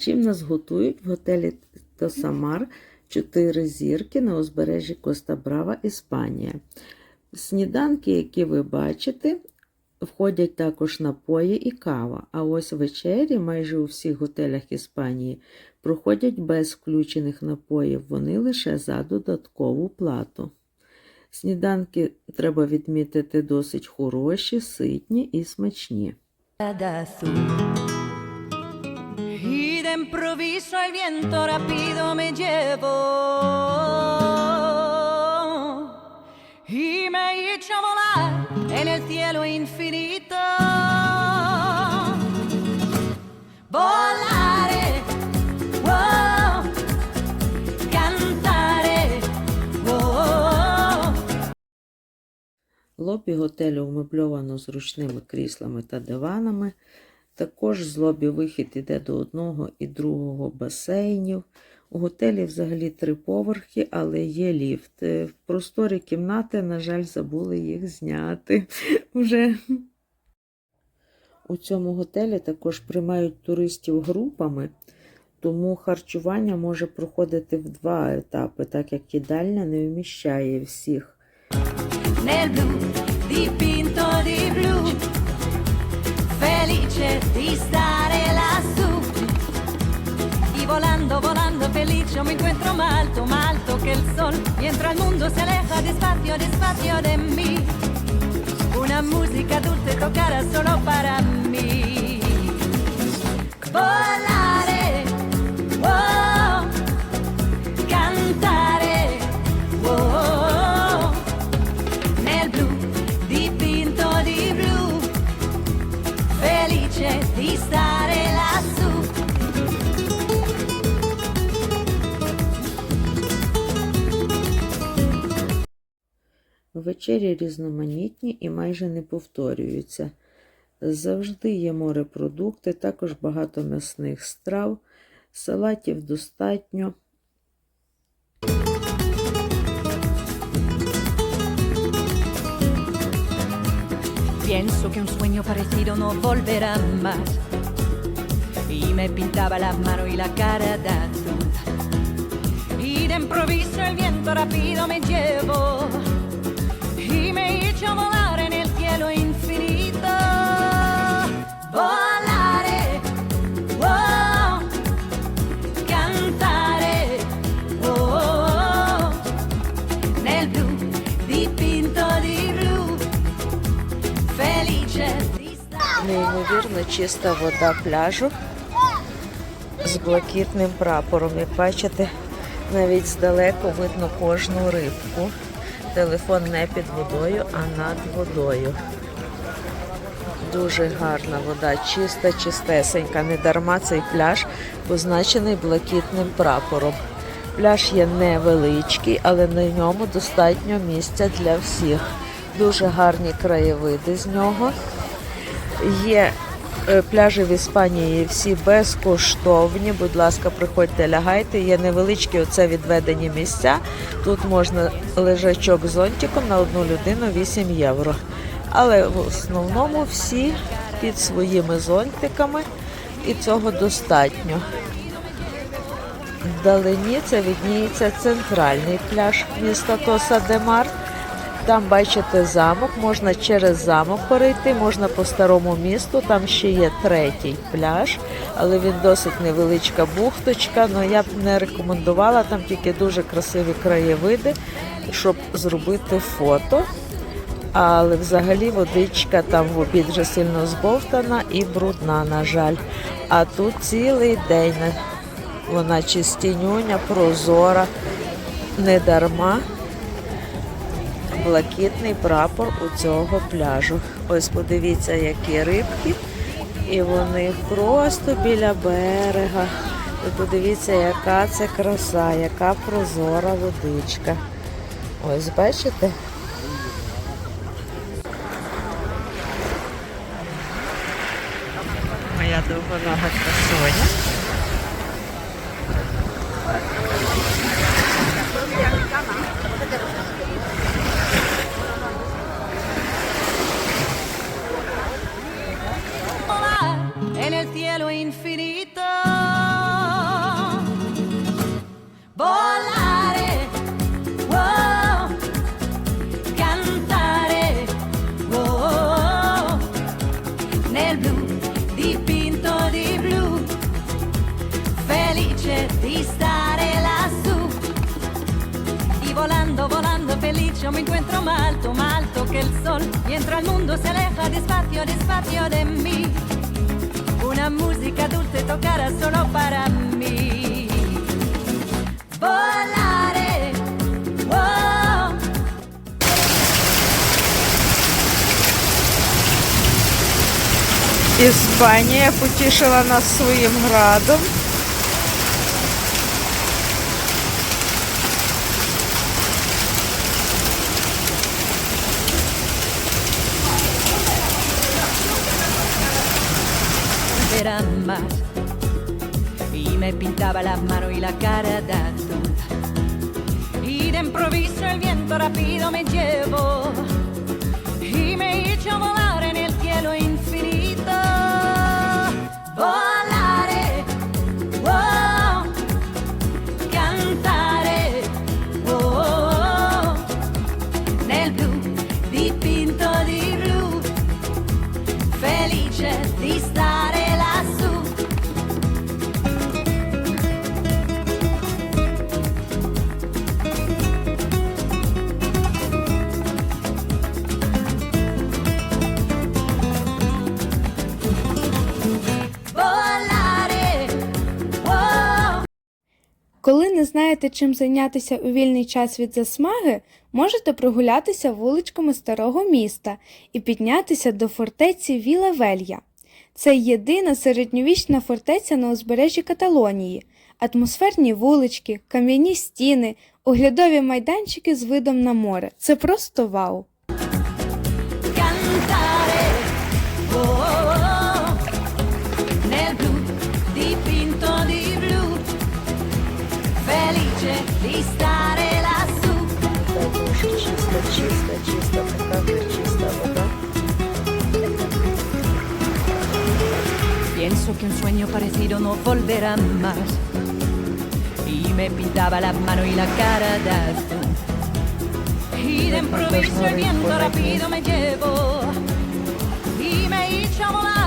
Чим нас готують в готелі Тосамар 4 зірки на узбережжі Коста Брава, Іспанія. Сніданки, які ви бачите, входять також напої і кава. А ось вечері майже у всіх готелях Іспанії проходять без включених напоїв, вони лише за додаткову плату. Сніданки треба відмітити досить хороші, ситні і смачні. De improviso el viento rápido me llevó y me hizo volar en el cielo infinito. Volare, oh, cantare, oh. Лобі готелю вмебльовано зручними кріслами та диванами. Також з лобі вихід іде до одного і другого басейнів. У готелі взагалі три поверхи, але є ліфт. Е, В просторі кімнати, на жаль, забули їх зняти вже. У цьому готелі також приймають туристів групами, тому харчування може проходити в два етапи, так як їдальня не вміщає всіх. Di stare lassù. Y volando, volando felice me encuentro más alto, más alto que el sol. Mientras el mundo se aleja despacio, despacio de mí. Una música dulce tocará solo para mí. Volare, Вечері різноманітні і майже не повторюються. Завжди є морепродукти, також багато м'ясних страв, салатів достатньо. Pienso que un sueño parecido no volverá más. Y me pintaba las manos y la cara de. Y de improviso el viento rápido me llevó. Oh, cantare, oh, nel blu, dipinto di blu felice di stare. Неймовірно чиста вода пляжу з блакитним прапором. Як бачите, навіть здалеку видно кожну рибку. Телефон не під водою, а над водою. Дуже гарна вода, чиста, чистесенька. Не дарма цей пляж позначений блакитним прапором. Пляж є невеличкий, але на ньому достатньо місця для всіх. Дуже гарні краєвиди з нього. Є пляжі в Іспанії всі безкоштовні. Будь ласка, приходьте, лягайте. Є невеличкі оце відведені місця. Тут можна лежачок з зонтиком на одну людину 8 євро. Але в основному всі під своїми зонтиками і цього достатньо. Вдалині це відніється центральний пляж міста Тоса де Мар. Там бачите замок, можна через замок перейти, можна по старому місту. Там ще є третій пляж, але він досить невеличка бухточка. але я б не рекомендувала там тільки дуже красиві краєвиди, щоб зробити фото. Але взагалі водичка там в обід вже сильно збовтана і брудна, на жаль. А тут цілий день вона чистінюня, прозора, не дарма блакитний прапор у цього пляжу. Ось подивіться, які рибки. І вони просто біля берега. Ви подивіться, яка це краса, яка прозора водичка. Ось бачите? Моя довгонога cielo infinito. Volare, wow, cantare, wow, nel blu dipinto di blu, felice di stare lassù. E volando, volando felice, mi encuentro malto, malto che il sol, mientras al mondo se aleja despacio, despacio de mí. Una música dulce tocará solo para mí. Volare, oh. Іспанія потішила нас своїм градом. Más y me pintaba las manos y la cara de azul. Y de improviso el viento rápido me llevó y me hizo volar en el cielo Коли не знаєте, чим зайнятися у вільний час від засмаги, можете прогулятися вуличками старого міста і піднятися до фортеці Віла Велья. Це єдина середньовічна фортеця на узбережжі Каталонії. Атмосферні вулички, кам'яні стіни, оглядові майданчики з видом на море. Це просто вау! cantare oh, oh, oh, felice di stare lassù Дуже чиста, чиста, чиста, така чиста вода. pienso que un sueño parecido no volverá más y me pintaba las manos y la cara de azul y de improviso el viento rápido me llevó y me hizo volar